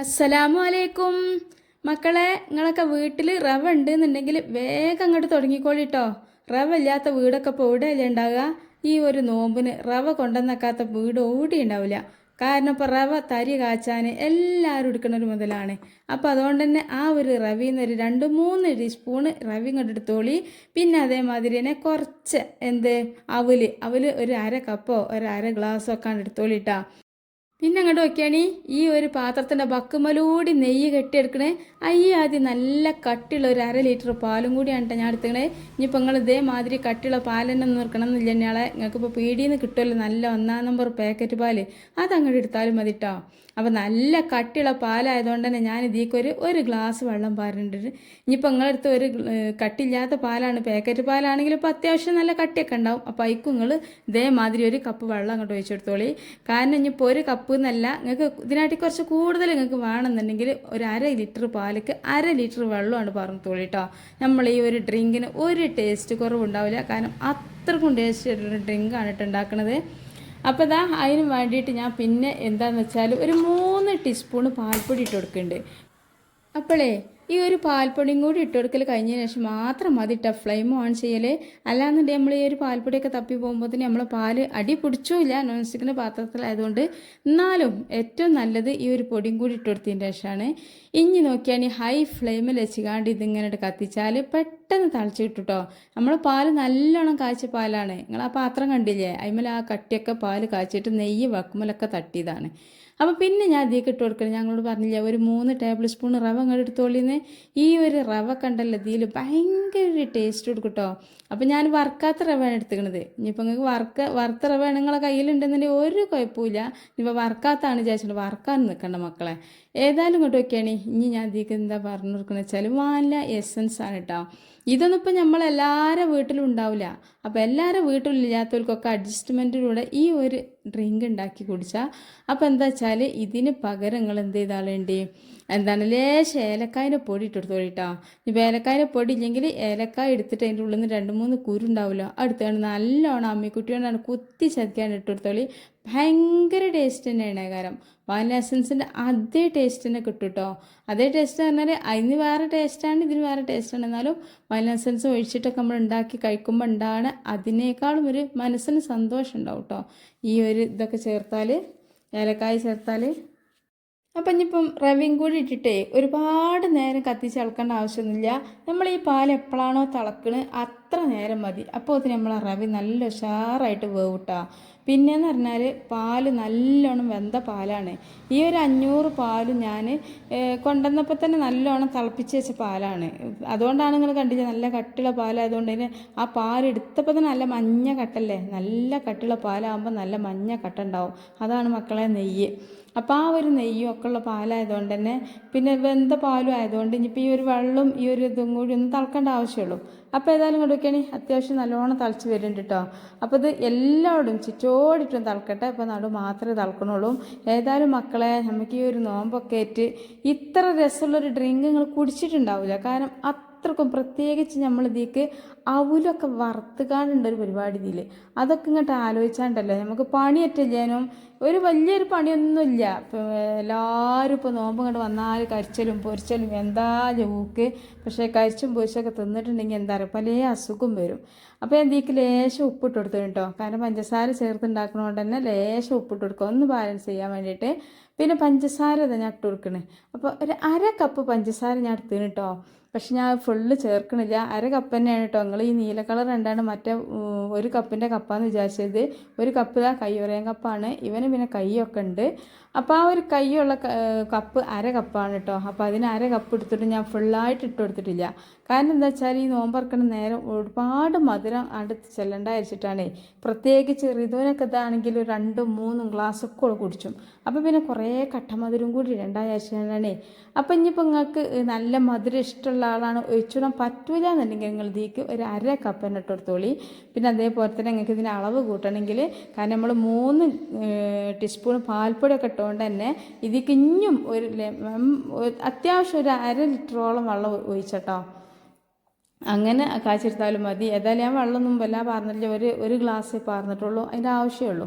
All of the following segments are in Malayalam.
അസ്സലാമു അലൈക്കും മക്കളെ നിങ്ങളൊക്കെ വീട്ടിൽ റവ ഉണ്ട് എന്നുണ്ടെങ്കിൽ വേഗം അങ്ങോട്ട് തുടങ്ങിക്കോളിട്ടോ. റവ ഇല്ലാത്ത വീടൊക്കെ ഇപ്പോൾ എവിടെയല്ലേ ഉണ്ടാവുക? ഈ ഒരു നോമ്പിന് റവ കൊണ്ടുവന്നക്കാത്ത വീട് ഓടി ഉണ്ടാവില്ല. കാരണം ഇപ്പോൾ റവ തരി കാച്ചാൻ എല്ലാവരും എടുക്കുന്ന ഒരു മുതലാണ്. അപ്പോൾ അതുകൊണ്ട് തന്നെ ആ ഒരു റവിയിൽ നിന്ന് ഒരു രണ്ട് മൂന്ന് ടീസ്പൂണ് റവി ഇങ്ങോട്ട് എടുത്തോളി. പിന്നെ അതേമാതിരി തന്നെ കുറച്ച് എന്ത്? അവൽ. അവൽ ഒരു അര കപ്പോ ഒരു അര ഗ്ലാസ്സോ ഒക്കെ എടുത്തോളിട്ടാ പിന്നെ അങ്ങോട്ട് നോക്കിയാണി ഈ ഒരു പാത്രത്തിന്റെ ബക്കുമലൂടി നെയ്യ് കെട്ടിയെടുക്കണേ. അയ്യ ആദ്യം നല്ല കട്ടിയുള്ള ഒരു അര ലിറ്റർ പാലും കൂടിയാണ് ഞാൻ എടുത്തത് ഇനിയിപ്പോൾ നിങ്ങൾ ഇതേമാതിരി കട്ടിയുള്ള പാൽ തന്നെ നിർക്കണം എന്നില്ല ഞങ്ങളെ നിങ്ങൾക്കിപ്പോൾ പീടിയിൽ നിന്ന് കിട്ടുമല്ലോ നല്ല ഒന്നാം നമ്പർ പാക്കറ്റ് പാൽ. അതങ്ങോട്ട് എടുത്താലും മതി കേട്ടോ അപ്പോൾ നല്ല കട്ടിയുള്ള പാലായതുകൊണ്ട് തന്നെ ഞാൻ ഇതിലേക്ക് ഒരു ഗ്ലാസ് വെള്ളം പാരുന്നുണ്ട്. ഇനിയിപ്പോൾ നിങ്ങളടുത്ത് ഒരു കട്ടില്ലാത്ത പാലാണ് പാക്കറ്റ് പാലാണെങ്കിൽ ഇപ്പോൾ അത്യാവശ്യം നല്ല കട്ടിയൊക്കെ ഉണ്ടാവും. അപ്പോൾ അതിക്കും നിങ്ങൾ ഇതേമാതിരി ഒരു കപ്പ് വെള്ളം അങ്ങോട്ട് ഒഴിച്ചെടുത്തോളി കാരണം ഇനിയിപ്പോൾ ഒരു കപ്പ് എന്നല്ല നിങ്ങൾക്ക് ഇതിനായിട്ട് കുറച്ച് കൂടുതൽ നിങ്ങൾക്ക് വേണമെന്നുണ്ടെങ്കിൽ ഒരു അര ലിറ്റർ പാലക്ക് അര ലിറ്റർ വെള്ളമാണ് പറഞ്ഞോളി കേട്ടോ. നമ്മൾ ഈ ഒരു ഡ്രിങ്കിന് ഒരു ടേസ്റ്റ് കുറവുണ്ടാവില്ല. കാരണം അത്രക്കും ടേസ്റ്റ് ഡ്രിങ്കാണ് കേട്ടോ ഉണ്ടാക്കുന്നത് അപ്പോൾ ഇതാ അതിന് വേണ്ടിയിട്ട് ഞാൻ പിന്നെ എന്താണെന്ന് വെച്ചാൽ ഒരു മൂന്ന് ടീസ്പൂണ് പാൽപ്പൊടി ഇട്ട് കൊടുക്കുന്നുണ്ട് അപ്പോളേ ഈ ഒരു പാൽപ്പൊടിയും കൂടി ഇട്ട് കൊടുക്കൽ കഴിഞ്ഞതിന് ശേഷം മാത്രം മതി ഇട്ട ഫ്ലെയിം ഓൺ ചെയ്യലേ. അല്ലാന്നുണ്ടെങ്കിൽ നമ്മൾ ഈ ഒരു പാൽപ്പൊടിയൊക്കെ തപ്പി പോകുമ്പോൾ തന്നെ നമ്മൾ പാൽ അടി പിടിച്ചില്ല. നോൺ സ്റ്റിക്കിന്റെ പാത്രത്തിലായതുകൊണ്ട്. എന്നാലും ഏറ്റവും നല്ലത് ഈ ഒരു പൊടിയും കൂടി ഇട്ട് കൊടുത്തതിന്റെ ശേഷമാണ് ഇനി ഈ ഹൈ ഫ്ലെയിമിൽ വെച്ചുകാണ്ട് ഇതിങ്ങനെ കത്തിച്ചാൽ പെട്ടെന്ന് തളിച്ച് കിട്ടും നമ്മൾ പാൽ നല്ലോണം കാച്ച പാലാണ്. നിങ്ങൾ ആ പാത്രം കണ്ടില്ലേ? അതിമേൽ ആ കട്ടിയൊക്കെ പാൽ കാച്ചിട്ട് നെയ്യ് വക്കുമലൊക്കെ തട്ടിയതാണ്. അപ്പോൾ പിന്നെ ഞാൻ അതിലേക്ക് ഇട്ട് കൊടുക്കണം ഞങ്ങളോട് പറഞ്ഞില്ല ഒരു മൂന്ന് ടേബിൾ സ്പൂൺ റവ അങ്ങോട്ട് എടുത്തോളിന്ന്. ഈ ഒരു റവ കണ്ടല്ലോ ഇതിൽ ഭയങ്കര ടേസ്റ്റ് കൊടുക്കും കേട്ടോ അപ്പോൾ ഞാൻ വറുക്കാത്ത റവയാണ് എടുത്തുക്കണത്. ഇനിയിപ്പോൾ നിങ്ങൾക്ക് വറുക്ക വറുത്ത റവയാണ് നിങ്ങളെ കയ്യിലുണ്ടെന്നുണ്ടെങ്കിൽ ഒരു കുഴപ്പമില്ല ഇനിയിപ്പോൾ വറുക്കാത്താണ് വിചാരിച്ചിട്ട് വറുക്കാൻ നിൽക്കണ്ട മക്കളെ. ഏതായാലും ഇങ്ങോട്ട് നോക്കിയാണ്. ഇനി ഞാൻ അധികം എന്താ പറഞ്ഞു കൊടുക്കുന്നത് വെച്ചാൽ വാനില എസൻസ് ആണ് കേട്ടോ ഇതൊന്നും ഇപ്പം നമ്മളെല്ലാവരുടെ വീട്ടിലും ഉണ്ടാവില്ല. അപ്പോൾ എല്ലാവരുടെ വീട്ടിലില്ലാത്തവർക്കൊക്കെ അഡ്ജസ്റ്റ്മെന്റിലൂടെ ഈ ഒരു ഡ്രിങ്ക് ഉണ്ടാക്കി കുടിച്ചാൽ അപ്പോൾ എന്താ വെച്ചാൽ ഇതിന് പകരം നിങ്ങൾ എന്ത് ചെയ്താളേണ്ടി എന്താണ് ലേശം ഏലക്കായന്റെ പൊടി ഇട്ടെടുത്തോളി കേട്ടോ ഇപ്പം ഏലക്കായന്റെ പൊടി ഇല്ലെങ്കിൽ ഏലക്കായ എടുത്തിട്ട് അതിന്റെ ഉള്ളിൽ നിന്ന് രണ്ട് മൂന്ന് കുരുണ്ടാവുമല്ലോ അടുത്താണ് നല്ലോണം അമ്മിക്കുട്ടി കൊണ്ടാണ് കുത്തി ചതിക്കാൻ ഇട്ടെടുത്തോളി ഭയങ്കര ടേസ്റ്റ് തന്നെയാണ് കാരണം വാനില എസൻസിന്റെ അതേ ടേസ്റ്റ് തന്നെ കിട്ടും കേട്ടോ അതേ ടേസ്റ്റ് പറഞ്ഞാൽ അതിന് വേറെ ടേസ്റ്റാണ് ഇതിന് വേറെ ടേസ്റ്റാണ് എന്നാലും എസൻസ് ഒഴിച്ചിട്ടൊക്കെ നമ്മൾ ഉണ്ടാക്കി കഴിക്കുമ്പോൾ ഉണ്ടാണ് അതിനേക്കാളും ഒരു മനസ്സിന് സന്തോഷം ഉണ്ടാവും കേട്ടോ ഈ ഒരു ഇതൊക്കെ ചേർത്താൽ ഏലക്കായ ചേർത്താൽ അപ്പം ഇനിയിപ്പം റവയും കൂടി ഇട്ടിട്ടേ ഒരുപാട് നേരം കത്തിച്ച് ഇളക്കേണ്ട ആവശ്യമൊന്നുമില്ല. നമ്മൾ ഈ പാൽ എപ്പോഴാണോ തിളക്കണ് അത്ര നേരം മതി. അപ്പോൾ അതിന് നമ്മൾ റവി നല്ല ഉഷാറായിട്ട് വേവിട്ടാ. പിന്നെയെന്ന് പറഞ്ഞാൽ പാൽ നല്ലോണം വെന്ത പാലാണ്. ഈ ഒരു അഞ്ഞൂറ് പാൽ ഞാൻ കൊണ്ടുവന്നപ്പോൾ തന്നെ നല്ലോണം തിളപ്പിച്ച് വെച്ച പാലാണ്. അതുകൊണ്ടാണ് നിങ്ങൾ കണ്ടില്ല നല്ല കട്ടിയുള്ള പാലായതുകൊണ്ട് തന്നെ ആ പാൽ എടുത്തപ്പോൾ തന്നെ നല്ല മഞ്ഞ കട്ടല്ലേ? നല്ല കട്ടിയുള്ള പാലാകുമ്പോൾ നല്ല മഞ്ഞ കട്ട ഉണ്ടാവും. അതാണ് മക്കളെ നെയ്യ്. അപ്പോൾ ആ ഒരു നെയ്യും ഒക്കെ ഉള്ള പാലായതുകൊണ്ട് തന്നെ പിന്നെ വെന്ത പാലും ആയതുകൊണ്ട് ഇനിയിപ്പോൾ ഈ ഒരു വെള്ളം ഈ ഒരു ഇതും കൂടി ഒന്ന് തിളക്കേണ്ട ആവശ്യമുള്ളൂ. അപ്പോൾ ഏതായാലും കൊടുക്കുകയാണെങ്കിൽ അത്യാവശ്യം നല്ലോണം തിളച്ച് വരുന്നുണ്ട് കേട്ടോ അപ്പോൾ ഇത് എല്ലാവരും ചുറ്റോടിട്ടും തിളക്കട്ടെ. അപ്പോൾ നടു മാത്രമേ തിളക്കണുള്ളൂ ഏതായാലും മക്കളെ നമുക്ക് ഈ ഒരു നോമ്പൊക്കെ ആയിട്ട് ഇത്ര രസമുള്ളൊരു ഡ്രിങ്ക് നിങ്ങൾ കുടിച്ചിട്ടുണ്ടാവില്ല കാരണം അത്രക്കും പ്രത്യേകിച്ച് നമ്മൾ ഇതിലേക്ക് അവലൊക്കെ വറുത്തുകാണ്ടുണ്ട് ഒരു പരിപാടി ഇതിൽ അതൊക്കെ ഇങ്ങോട്ട് ആലോചിച്ചാണ്ടല്ലോ നമുക്ക് പണിയറ്റില്ലാനും? ഒരു വലിയൊരു പണിയൊന്നുമില്ല. ഇപ്പം എല്ലാവരും ഇപ്പോൾ നോമ്പ് ഇങ്ങോട്ട് വന്നാൽ കരിച്ചലും പൊരിച്ചലും എന്താ ജൂക്ക്? പക്ഷേ കരിച്ചും പൊരിച്ചൊക്കെ തിന്നിട്ടുണ്ടെങ്കിൽ എന്താ പറയുക പല അസുഖം വരും. അപ്പോൾ എന്തെങ്കിലും ലേശം ഉപ്പിട്ട് കൊടുത്തു കേട്ടോ. കാരണം പഞ്ചസാര ചേർത്തുണ്ടാക്കണോണ്ട് തന്നെ ലേശം ഉപ്പിട്ട് കൊടുക്കുക ഒന്ന് ബാലൻസ് ചെയ്യാൻ വേണ്ടിയിട്ട്. പിന്നെ പഞ്ചസാര ഇതാ ഞാൻ ഇട്ട് കൊടുക്കണേ. അപ്പോൾ ഒരു അര കപ്പ് പഞ്ചസാര ഞാൻ എടുത്തിന് കേട്ടോ. പക്ഷെ ഞാൻ ഫുള്ള് ചേർക്കണില്ല. അര കപ്പ് തന്നെയാണ് കേട്ടോ നിങ്ങൾ ഈ നീല കളർ രണ്ടാണ് മറ്റേ ഒരു കപ്പിന്റെ കപ്പാന്ന് വിചാരിച്ചത്. ഒരു കപ്പ് ഇതാ കയ്യുറയൻ കപ്പാണ് ഇവന് പിന്നെ കൈയൊക്കെ ഉണ്ട്. അപ്പോൾ ആ ഒരു കൈയുള്ള കപ്പ് അര കപ്പാണ് കേട്ടോ അപ്പോൾ അതിന് അര കപ്പ് എടുത്തിട്ട് ഞാൻ ഫുള്ളായിട്ട് ഇട്ട് കൊടുത്തിട്ടില്ല. കാരണം എന്താ വെച്ചാൽ ഈ നോമ്പറക്കണ നേരം ഒരുപാട് മധുരം അടുത്ത് ചെല്ലണ്ട വെച്ചിട്ടാണേ പ്രത്യേകിച്ച് ഋതുവിനൊക്കെ ഇതാണെങ്കിൽ രണ്ടും മൂന്നും ഗ്ലാസ്സൊക്കെ കുടിച്ചും. അപ്പോൾ പിന്നെ കുറേ കട്ടമധുരം കൂടി രണ്ടാഴ്ചയാണേ അപ്പോൾ ഇനിയിപ്പോൾ നിങ്ങൾക്ക് നല്ല മധുരം ഇഷ്ടമുള്ള ആളാണ് ഒഴിച്ചിടാൻ പറ്റില്ല എന്നുണ്ടെങ്കിൽ നിങ്ങൾ ഇതിക്ക് ഒരു അര കപ്പ് തന്നെ ഇട്ട് കൊടുത്തോളി. പിന്നെ അതേപോലെ തന്നെ നിങ്ങൾക്ക് ഇതിന് അളവ് കൂട്ടണമെങ്കിൽ കാരണം നമ്മൾ മൂന്ന് ടീസ്പൂൺ പാൽപ്പൊടിയൊക്കെ ഇട്ടുകൊണ്ട് തന്നെ ഇത് കിഞ്ഞും ഒരു അത്യാവശ്യം ഒരു അര ലിറ്ററോളം വെള്ളം ഒഴിച്ചട്ടോ. അങ്ങനെ കാച്ചെടുത്താലും മതി. ഏതായാലും ഞാൻ വെള്ളം വല്ല പാർന്നില്ല ഒരു ഒരു ഗ്ലാസ് പാർന്നിട്ടുള്ളൂ അതിന്റെ ആവശ്യമുള്ളൂ.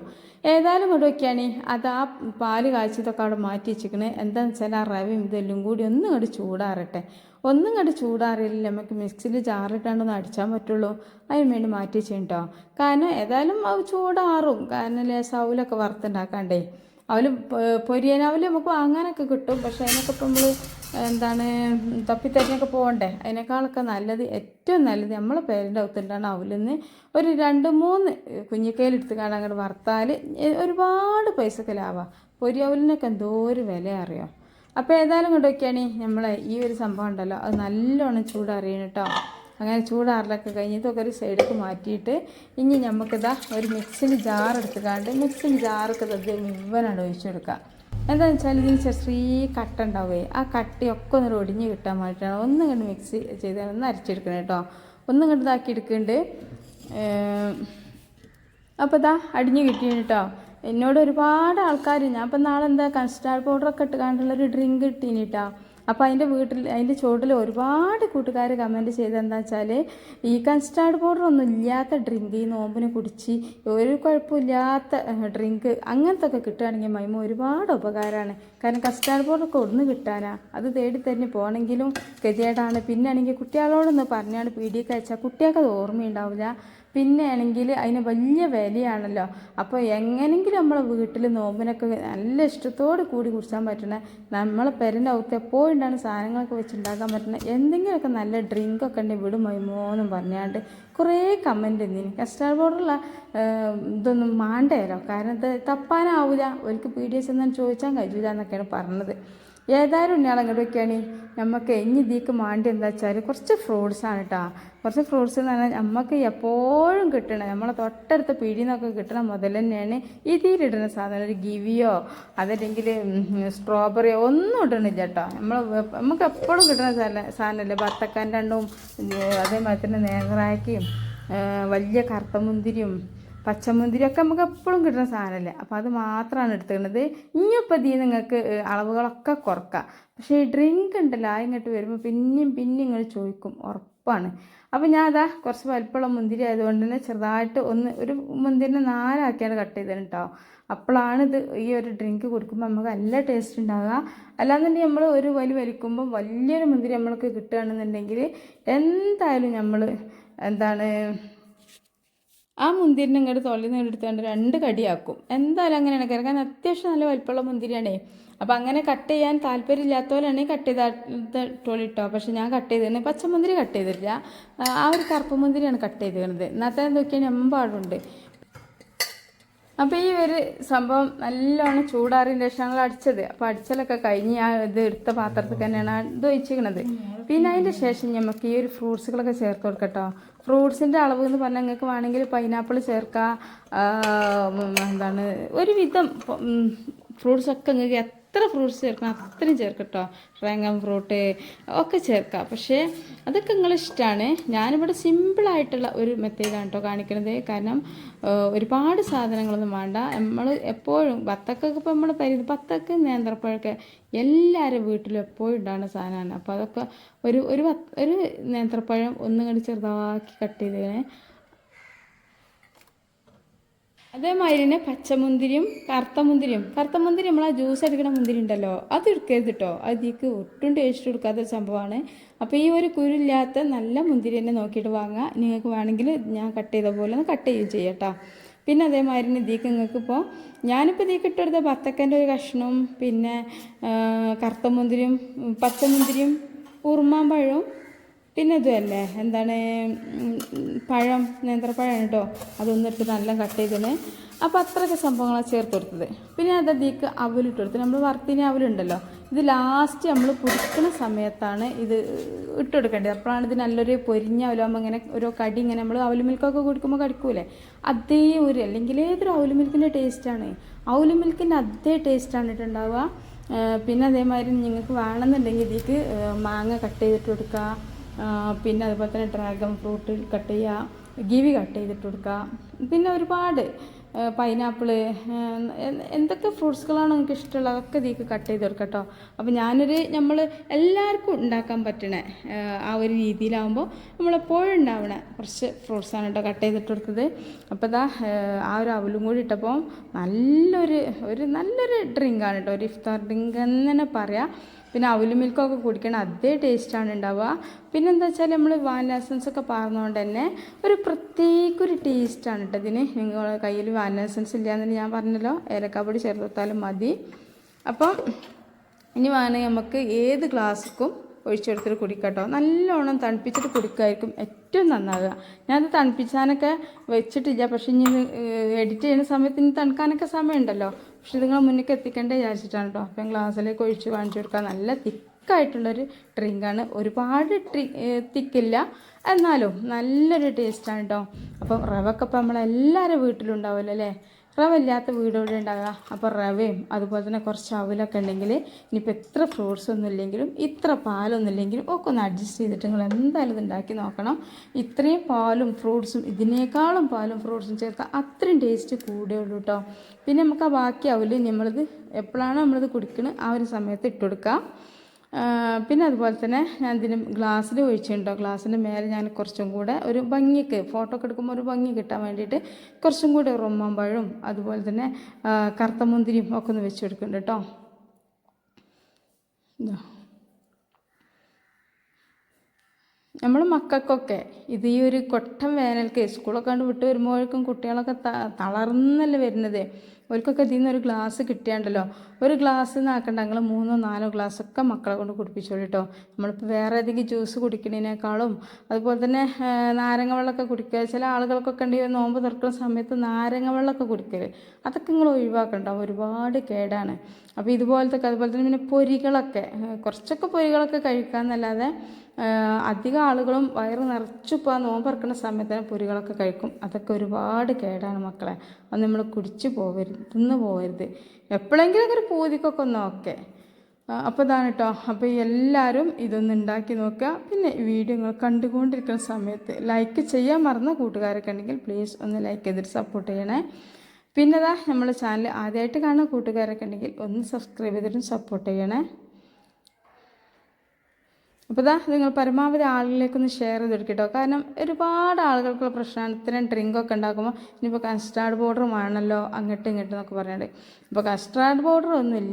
ഏതായാലും കൊണ്ട് വയ്ക്കുകയാണെ അത് ആ പാൽ കാച്ചിയതൊക്കെ അവിടെ മാറ്റി വെച്ചിരിക്കണേ. എന്താണെന്ന് വെച്ചാൽ ആ റവയും ഇതെല്ലാം കൂടി ഒന്നും ഇങ്ങോട്ട് ചൂടാറട്ടെ. ഒന്നും ഇങ്ങോട്ട് ചൂടാറില്ല നമുക്ക് മിക്സിയിൽ ജാറിട്ടാണ്ടൊന്ന് അടിച്ചാൽ പറ്റുള്ളൂ. അതിന് വേണ്ടി മാറ്റി വെച്ചിട്ടോ കാരണം ഏതായാലും ചൂടാറും. കാരണം ലേശം അവലൊക്കെ അവൽ പൊരിയനാവൽ നമുക്ക് വാങ്ങാനൊക്കെ കിട്ടും. പക്ഷേ അതിനൊക്കെ ഇപ്പം നമ്മൾ എന്താണ് തപ്പിത്തരഞ്ഞൊക്കെ പോകണ്ടേ? അതിനേക്കാളൊക്കെ നല്ലത് ഏറ്റവും നല്ലത് നമ്മളെ പേരിന്റെ അകത്തുണ്ടാണ് അവലെന്ന് ഒരു രണ്ട് മൂന്ന് കുഞ്ഞിക്കയിലെടുത്ത് കാണാൻ അങ്ങോട്ട് വറുത്താൽ ഒരുപാട് പൈസക്ക് ലാഭമാണ് പൊരി അവലിനൊക്കെ എന്തോ ഒരു വില അറിയാം? അപ്പോൾ ഏതായാലും കൊണ്ടൊക്കെയാണ് നമ്മളെ ഈ ഒരു സംഭവം ഉണ്ടല്ലോ. അത് നല്ലോണം ചൂടറിയണം കേട്ടോ. അങ്ങനെ ചൂടാറിലൊക്കെ കഴിഞ്ഞ് ഇതൊക്കെ ഒരു സൈഡിലേക്ക് മാറ്റിയിട്ട് ഇനി നമുക്കിതാ ഒരു മിക്സിന് ജാർ എടുത്തുകാണ്ട് മിക്സിന് ജാറൊക്കെ ഇത് മുഴുവനാണ് ഒഴിച്ചെടുക്കുക എന്താണെന്ന് വെച്ചാൽ ഇതിന് ചെറിയ കട്ട ഉണ്ടാവേ ആ കട്ടയൊക്കെ ഒന്ന് ഒടിഞ്ഞ് കിട്ടാൻ വേണ്ടിയിട്ടാണ് ഒന്നും കണ്ട് മിക്സ് ചെയ്ത് ഒന്ന് അരച്ചെടുക്കണം കേട്ടോ. ഒന്നും കണ്ട് ഇതാക്കി എടുക്കുന്നുണ്ട് അപ്പോൾ ഇതാ അടിഞ്ഞ് കിട്ടിയാണ് കേട്ടോ. എന്നോട് ഒരുപാട് ആൾക്കാർ ഞാൻ അപ്പം നാളെ എന്താ കസ്റ്റാർഡ് പൗഡറൊക്കെ ഇട്ട് കണ്ടുള്ളൊരു ഡ്രിങ്ക് കിട്ടീന് കേട്ടോ. അപ്പോൾ അതിന്റെ വീട്ടിൽ അതിന്റെ ചുവട്ടിൽ ഒരുപാട് കൂട്ടുകാർ കമന്റ് ചെയ്ത് എന്താ വെച്ചാൽ ഈ കൺസ്റ്റാർഡ് പൗഡർ ഒന്നും ഇല്ലാത്ത ഡ്രിങ്ക് ഈ നോമ്പിന് കുടിച്ച് ഒരു കുഴപ്പമില്ലാത്ത ഡ്രിങ്ക് അങ്ങനത്തെ ഒക്കെ കിട്ടുകയാണെങ്കിൽ മൈമ ഒരുപാട് ഉപകാരമാണ്. കാരണം കസ്റ്റാർഡ് പൗഡറൊക്കെ ഒന്ന് കിട്ടാനാ. അത് തേടി തന്നെ പോകണമെങ്കിലും ഗതികേടാണ്. പിന്നെ ആണെങ്കിൽ കുട്ടികളോടൊന്ന് പറഞ്ഞാണ് പീഡിയൊക്കെ അയച്ചാൽ കുട്ടികൾക്ക് അത് ഓർമ്മയുണ്ടാവില്ല. പിന്നെ ആണെങ്കിൽ അതിന് വലിയ വിലയാണല്ലോ. അപ്പോൾ എങ്ങനെങ്കിലും നമ്മളെ വീട്ടിൽ നോമ്പിനൊക്കെ നല്ല ഇഷ്ടത്തോട് കൂടി കുടിച്ചാൻ പറ്റണ നമ്മളെ പെരന്റെ അകത്ത് എപ്പോഴുണ്ടാണ് സാധനങ്ങളൊക്കെ വെച്ചുണ്ടാക്കാൻ പറ്റുന്ന എന്തെങ്കിലുമൊക്കെ നല്ല ഡ്രിങ്കൊക്കെ ഉണ്ടെങ്കിൽ വിടും മൈമോന്നും പറഞ്ഞാണ്ട് കുറേ കമന്റ് എന്തിന് കസ്റ്റാർ ബോർഡുള്ള ഇതൊന്നും മാണ്ടേലോ. കാരണം ഇത് തപ്പാനാവില്ല ഒരിക്കൽ പി ഡി എസ് എന്നാൽ ചോദിച്ചാൽ കഴിയില്ല എന്നൊക്കെയാണ് പറഞ്ഞത്. ഏതായാലും ഉണ്ണിയാൾ അങ്ങോട്ട് വെക്കുകയാണ്. നമുക്ക് ഇനി ഇതിക്ക് മാണ്ടി എന്താ വെച്ചാൽ കുറച്ച് ഫ്രൂട്ട്സാണ് കേട്ടോ കുറച്ച് ഫ്രൂട്ട്സ് എന്ന് പറഞ്ഞാൽ നമുക്ക് എപ്പോഴും കിട്ടണം. നമ്മളെ തൊട്ടടുത്ത പീടിയിൽ നിന്നൊക്കെ കിട്ടണ മുതൽ തന്നെയാണ് ഇതിലിടുന്ന സാധനം. ഒരു ഗിവിയോ അതല്ലെങ്കിൽ സ്ട്രോബെറിയോ ഒന്നും ഇടണില്ല കേട്ടോ നമ്മൾ നമുക്ക് എപ്പോഴും കിട്ടുന്ന സാധനം സാധനമല്ലേ ബത്തക്കാന്റെ എണ്ണവും അതേമാതിരി തന്നെ നേന്ത്രാക്കിയും വലിയ കറുത്ത മുന്തിരിയും പച്ചമുന്തിരിയൊക്കെ നമുക്ക് എപ്പോഴും കിട്ടുന്ന സാധനമല്ലേ? അപ്പോൾ അത് മാത്രമാണ് എടുത്തിരുന്നത് ഇനിയിപ്പോൾ ഇതിൽ നിങ്ങൾക്ക് അളവുകളൊക്കെ കുറക്കാം. പക്ഷേ ഈ ഡ്രിങ്ക് ഉണ്ടല്ലോ ആ ഇങ്ങോട്ട് വരുമ്പോൾ പിന്നെയും പിന്നെയും ഇങ്ങോട്ട് ചോദിക്കും. ഉറപ്പാണ്. അപ്പോൾ ഞാൻ അതാ കുറച്ച് വലിപ്പമുള്ള മുന്തിരി ആയതുകൊണ്ട് തന്നെ ചെറുതായിട്ട് ഒന്ന് ഒരു മുന്തിരിനെ നാലാക്കിയാണ് കട്ട് ചെയ്തത് കേട്ടോ അപ്പോഴാണ് ഇത് ഈ ഒരു ഡ്രിങ്ക് കൊടുക്കുമ്പോൾ നമുക്ക് നല്ല ടേസ്റ്റ് ഉണ്ടാകുക അല്ലാന്നുണ്ടെങ്കിൽ നമ്മൾ ഒരു വലി വലിക്കുമ്പോൾ വലിയൊരു മുന്തിരി നമ്മൾക്ക് കിട്ടുകയാണെന്നുണ്ടെങ്കിൽ എന്തായാലും നമ്മൾ എന്താണ് ആ മുന്തിരിനെ ഇങ്ങോട്ട് നിന്ന് എടുത്തുകൊണ്ട് രണ്ട് കടിയാക്കും. എന്തായാലും അങ്ങനെയാണ് കാരണം അത്യാവശ്യം നല്ല വലിപ്പമുള്ള മുന്തിരിയാണേ. അപ്പോൾ അങ്ങനെ കട്ട് ചെയ്യാൻ താല്പര്യമില്ലാത്തവരാണെങ്കിൽ കട്ട് ചെയ്തിട്ടോ പക്ഷെ ഞാൻ കട്ട് ചെയ്തിരുന്നത് പച്ചമുന്തിരി കട്ട് ചെയ്തിട്ടില്ല. ആ ഒരു കറുപ്പ് മുന്തിരിയാണ് കട്ട് ചെയ്തിരുന്നത് ഇന്നത്തെ എന്തൊക്കെയാണ് എമ്പാടുണ്ട്. അപ്പോൾ ഈ ഒരു സംഭവം നല്ലോണം ചൂടാറിയ ശേഷം അടിച്ചത്. അപ്പോൾ അടിച്ചലൊക്കെ കഴിഞ്ഞ് ആ ഇത് എടുത്ത പാത്രത്തിൽ തന്നെയാണ് ഇത് ഒഴിച്ചിരിക്കണത്. പിന്നെ അതിന്റെ ശേഷം നമുക്ക് ഈ ഒരു ഫ്രൂട്ട്സുകളൊക്കെ ചേർത്ത് കൊടുക്കട്ടോ. ഫ്രൂട്ട്സിന്റെ അളവ് എന്ന് പറഞ്ഞാൽ നിങ്ങൾക്ക് വേണമെങ്കിൽ പൈനാപ്പിൾ ചേർക്കാം. എന്താണ് ഒരുവിധം ഫ്രൂട്ട്സൊക്കെ നിങ്ങൾക്ക് എത്ര ഫ്രൂട്ട്സ് ചേർക്കണം അത്രയും ചേർക്കട്ടോ ഡ്രാഗൺ ഫ്രൂട്ട് ഒക്കെ ചേർക്കാം. പക്ഷേ അതൊക്കെ നിങ്ങളിഷ്ടമാണ് ഞാനിവിടെ സിമ്പിളായിട്ടുള്ള ഒരു മെത്തേഡാണ് കേട്ടോ കാണിക്കുന്നത് കാരണം ഒരുപാട് സാധനങ്ങളൊന്നും വേണ്ട. നമ്മൾ എപ്പോഴും ബത്തക്കൊക്കെ ഇപ്പോൾ നമ്മൾ പരിധി ബത്തക്ക് നേന്ത്രപ്പഴമൊക്കെ എല്ലാവരും വീട്ടിലും എപ്പോഴും ഉണ്ടാകുന്ന സാധനമാണ്. അപ്പോൾ അതൊക്കെ ഒരു ഒരു ഒരു നേന്ത്രപ്പഴം ഒന്നും കണ്ട് ചെറുതാക്കി കട്ട് ചെയ്തതിനെ അതേമാതിരി തന്നെ പച്ചമുന്തിരിയും കറുത്ത മുന്തിരിയും കറുത്ത മുന്തിരി നമ്മൾ ആ ജ്യൂസ് എടുക്കുന്ന മുന്തിരി ഉണ്ടല്ലോ അത് എടുക്കരുത് കേട്ടോ അതിക്ക് ഒട്ടും ടേസ്റ്റ് കൊടുക്കാത്ത സംഭവമാണ് അപ്പോൾ ഈ ഒരു കുരുല്ലാത്ത നല്ല മുന്തിരി തന്നെ നോക്കിയിട്ട് വാങ്ങുക നിങ്ങൾക്ക് വേണമെങ്കിൽ ഞാൻ കട്ട് ചെയ്ത പോലെ ഒന്ന് കട്ട് ചെയ്യുകയും ചെയ്യാം പിന്നെ അതേമാതിരി ഇതിക്ക് നിങ്ങൾക്ക് ഇപ്പോൾ ഞാനിപ്പോൾ ഇതിക്ക് ഇട്ടെടുത്ത ബത്തക്കന്റെ ഒരു കഷ്ണവും പിന്നെ കറുത്ത മുന്തിരിയും പച്ചമുന്തിരിയും ഉറുമാമ്പഴവും പിന്നെ ഇതുമല്ലേ എന്താണ് പഴം നേന്ത്രപ്പഴം കേട്ടോ അതൊന്നിട്ട് നല്ല കട്ട് ചെയ്തതിന് അപ്പോൾ അത്രയൊക്കെ സംഭവങ്ങളാണ് ചേർത്ത് കൊടുത്തത്. പിന്നെ അത് അതിലേക്ക് അവലിട്ട് കൊടുത്ത് നമ്മൾ വറുത്തിന് അവലുണ്ടല്ലോ ഇത് ലാസ്റ്റ് നമ്മൾ പൊരിക്കുന്ന സമയത്താണ് ഇത് ഇട്ട് കൊടുക്കേണ്ടത്. അപ്പോഴാണ് ഇത് നല്ലൊരു പൊരിഞ്ഞ അവലാകുമ്പോൾ ഇങ്ങനെ ഓരോ കടി ഇങ്ങനെ നമ്മൾ അവൽ മിൽക്കൊക്കെ കുടിക്കുമ്പോൾ കടിക്കൂലേ? അതേ ഒരു അല്ലെങ്കിൽ ഏതൊരു അവൽ മിൽക്കിന്റെ ടേസ്റ്റാണ് അവൽ മിൽക്കിന്റെ അതേ ടേസ്റ്റാണ് ഇട്ടുണ്ടാവുക പിന്നെ അതേമാതിരി നിങ്ങൾക്ക് വേണമെന്നുണ്ടെങ്കിൽ ഇതിലേക്ക് മാങ്ങ കട്ട് ചെയ്തിട്ട് കൊടുക്കുക. പിന്നെ അതുപോലെ തന്നെ ഡ്രാഗൺ ഫ്രൂട്ട് കട്ട് ചെയ്യുക ഗിവി കട്ട് ചെയ്തിട്ട് കൊടുക്കുക പിന്നെ ഒരുപാട് പൈനാപ്പിൾ എന്തൊക്കെ ഫ്രൂട്ട്സുകളാണോ നിങ്ങൾക്ക് ഇഷ്ടമുള്ളത്? അതൊക്കെ ഇതിൽ കട്ട് ചെയ്ത് കൊടുക്കാം കേട്ടോ അപ്പോൾ ഞാനൊരു നമ്മൾ എല്ലാവർക്കും ഉണ്ടാക്കാൻ പറ്റണ ആ ഒരു രീതിയിലാവുമ്പോൾ നമ്മളെപ്പോഴും ഉണ്ടാവണ കുറച്ച് ഫ്രൂട്ട്സാണ് കേട്ടോ കട്ട് ചെയ്തിട്ട് കൊടുത്തത്. അപ്പോൾ ഇതാ ആ ഒരു അവലും കൂടി ഇട്ടപ്പോൾ നല്ലൊരു ഒരു നല്ലൊരു ഡ്രിങ്കാണ് കേട്ടോ ഒരു ഇഫ്താർ ഡ്രിങ്ക് എന്ന് തന്നെ പറയാം. പിന്നെ അവൽ മിൽക്കൊക്കെ കുടിക്കണം അതേ ടേസ്റ്റാണ് ഉണ്ടാവുക പിന്നെ എന്താ വെച്ചാൽ നമ്മൾ വാനില എസൻസ് ഒക്കെ പാർന്നുകൊണ്ട് തന്നെ ഒരു പ്രത്യേക ഒരു ടേസ്റ്റാണ് കേട്ടോ ഇതിന്. നിങ്ങൾ കയ്യിൽ വാനില എസൻസ് ഞാൻ പറഞ്ഞല്ലോ ഏലക്കാപ്പൊടി ചേർത്താലും മതി. അപ്പം ഇനി വേണമെങ്കിൽ നമുക്ക് ഏത് ഗ്ലാസ്ക്കും ഒഴിച്ചെടുത്തിട്ട് കുടിക്കട്ടോ നല്ലോണം തണുപ്പിച്ചിട്ട് കുടിക്കായിരിക്കും ഏറ്റവും നന്നാവുക. ഞാനത് തണുപ്പിച്ചാനൊക്കെ വെച്ചിട്ടില്ല. പക്ഷേ ഇനി എഡിറ്റ് ചെയ്യുന്ന സമയത്ത് ഇനി തണുക്കാനൊക്കെ സമയമുണ്ടല്ലോ. പക്ഷെ നിങ്ങൾ മുന്നിലേക്ക് എത്തിക്കേണ്ടത് വിചാരിച്ചിട്ടാണ് കേട്ടോ അപ്പം ഗ്ലാസ്സിലേക്ക് ഒഴിച്ച് കാണിച്ചു കൊടുക്കുക നല്ല തിക്കായിട്ടുള്ളൊരു ഡ്രിങ്കാണ്. ഒരുപാട് ട്രി തിക്കില്ല. എന്നാലും നല്ലൊരു ടേസ്റ്റാണ് കേട്ടോ അപ്പം റവക്കപ്പം നമ്മളെല്ലാവരും വീട്ടിലുണ്ടാവുമല്ലോ അല്ലേ? റവ ഇല്ലാത്ത ഇവിടെ ഉണ്ടാകുക അപ്പോൾ റവയും അതുപോലെ തന്നെ കുറച്ച് അവലൊക്കെ ഉണ്ടെങ്കിൽ ഇനിയിപ്പോൾ എത്ര ഫ്രൂട്ട്സ് ഒന്നും ഇല്ലെങ്കിലും ഇത്ര പാലൊന്നും ഇല്ലെങ്കിലും ഒക്കെ ഒന്ന് അഡ്ജസ്റ്റ് ചെയ്തിട്ട് നിങ്ങൾ എന്തായാലും ഉണ്ടാക്കി നോക്കണം. ഇത്രയും പാലും ഫ്രൂട്ട്സും ഇതിനേക്കാളും പാലും ഫ്രൂട്ട്സും ചേർത്താൽ അത്രയും ടേസ്റ്റ് കൂടുകയുള്ളൂ കേട്ടോ പിന്നെ നമുക്ക് ആ ബാക്കി അവൽ നമ്മളിത് എപ്പോഴാണ് നമ്മളിത് കുടിക്കുന്നത് ആ ഒരു സമയത്ത് ഇട്ട് കൊടുക്കുക പിന്നെ അതുപോലെ തന്നെ ഞാൻ ഇതിന് ഗ്ലാസ്സിൽ ഒഴിച്ചിട്ടുണ്ടോ? ഗ്ലാസ്സിന്റെ മേലെ ഞാൻ കുറച്ചും കൂടെ ഒരു ഭംഗിക്ക് ഫോട്ടോ ഒക്കെ എടുക്കുമ്പോൾ ഒരു ഭംഗി കിട്ടാൻ വേണ്ടിയിട്ട് കുറച്ചും കൂടെ റൊമ്മമ്പഴവും അതുപോലെ തന്നെ കറുത്ത മുന്തിരിയും ഒക്കെ ഒന്ന് വെച്ച് കൊടുക്കുന്നുണ്ട് കേട്ടോ. നമ്മൾ മക്കൾക്കൊക്കെ ഇത് ഈ ഒരു കൊട്ടം വേനൽക്ക് സ്കൂളൊക്കെ കണ്ട് വിട്ട് വരുമ്പോഴേക്കും കുട്ടികളൊക്കെ തളർന്നല്ലേ വരുന്നത്. അവർക്കൊക്കെ ഇതിൽ നിന്ന് ഒരു ഗ്ലാസ് കിട്ടിയാണ്ടല്ലോ. ഒരു ഗ്ലാസ് നിന്നാക്കണ്ട ഞങ്ങൾ മൂന്നോ നാലോ ഗ്ലാസ് ഒക്കെ മക്കളെ കൊണ്ട് കുടിപ്പിച്ചോളൂ കേട്ടോ നമ്മളിപ്പോൾ വേറെ ഏതെങ്കിലും ജ്യൂസ് കുടിക്കുന്നതിനേക്കാളും അതുപോലെ തന്നെ നാരങ്ങ വെള്ളമൊക്കെ കുടിക്കുക. ചില ആളുകൾക്കൊക്കെ ഉണ്ടെങ്കിൽ നോമ്പ് തുറക്കുന്ന സമയത്ത് നാരങ്ങ വെള്ളമൊക്കെ കുടിക്കൽ അതൊക്കെ നിങ്ങൾ ഒഴിവാക്കണ്ട. ഒരുപാട് കേടാണ്. അപ്പോൾ ഇതുപോലത്തെ അതുപോലെ തന്നെ പിന്നെ പൊരികളൊക്കെ കുറച്ചൊക്കെ പൊരികളൊക്കെ കഴിക്കാമെന്നല്ലാതെ അധികം ആളുകളും വയറ് നിറച്ചിപ്പോൾ നോമ്പറക്കുന്ന സമയത്ത് തന്നെ പൊരികളൊക്കെ കഴിക്കും. അതൊക്കെ ഒരുപാട് കേടാണ് മക്കളെ. അത് നമ്മൾ കുടിച്ച് പോകരുത് തിന്ന് പോകരുത് എപ്പോഴെങ്കിലും ഒരു പൂതിക്കൊക്കെ ഒന്ന് ഓക്കെ അപ്പോൾ ഇതാണ് കേട്ടോ അപ്പോൾ എല്ലാവരും ഇതൊന്ന് ഉണ്ടാക്കി നോക്കുക. പിന്നെ വീഡിയോ നിങ്ങൾ കണ്ടുകൊണ്ടിരിക്കുന്ന സമയത്ത് ലൈക്ക് ചെയ്യാൻ മറന്ന കൂട്ടുകാരൊക്കെ ഉണ്ടെങ്കിൽ പ്ലീസ് ഒന്ന് ലൈക്ക് ചെയ്തിട്ട് സപ്പോർട്ട് ചെയ്യണേ. പിന്നെ ഇതാ നമ്മുടെ ചാനൽ ആദ്യമായിട്ട് കാണുന്ന കൂട്ടുകാരൊക്കെ ഉണ്ടെങ്കിൽ ഒന്ന് സബ്സ്ക്രൈബ് ചെയ്തിട്ടും സപ്പോർട്ട് ചെയ്യണേ. അപ്പോൾ ഇതാ നിങ്ങൾ പരമാവധി ആളുകളിലേക്കൊന്ന് ഷെയർ ചെയ്ത് കേട്ടോ കാരണം ഒരുപാട് ആളുകൾക്കുള്ള പ്രശ്നമാണ്. ഇത്രയും ഡ്രിങ്കൊക്കെ ഉണ്ടാക്കുമ്പോൾ ഇനിയിപ്പോൾ കസ്റ്റാർഡ് പൗഡർ വേണമല്ലോ അങ്ങോട്ടും ഇങ്ങോട്ടും എന്നൊക്കെ പറഞ്ഞിട്ട്. ഇപ്പോൾ കസ്റ്റാർഡ് പൗഡർ ഒന്നുമില്ല.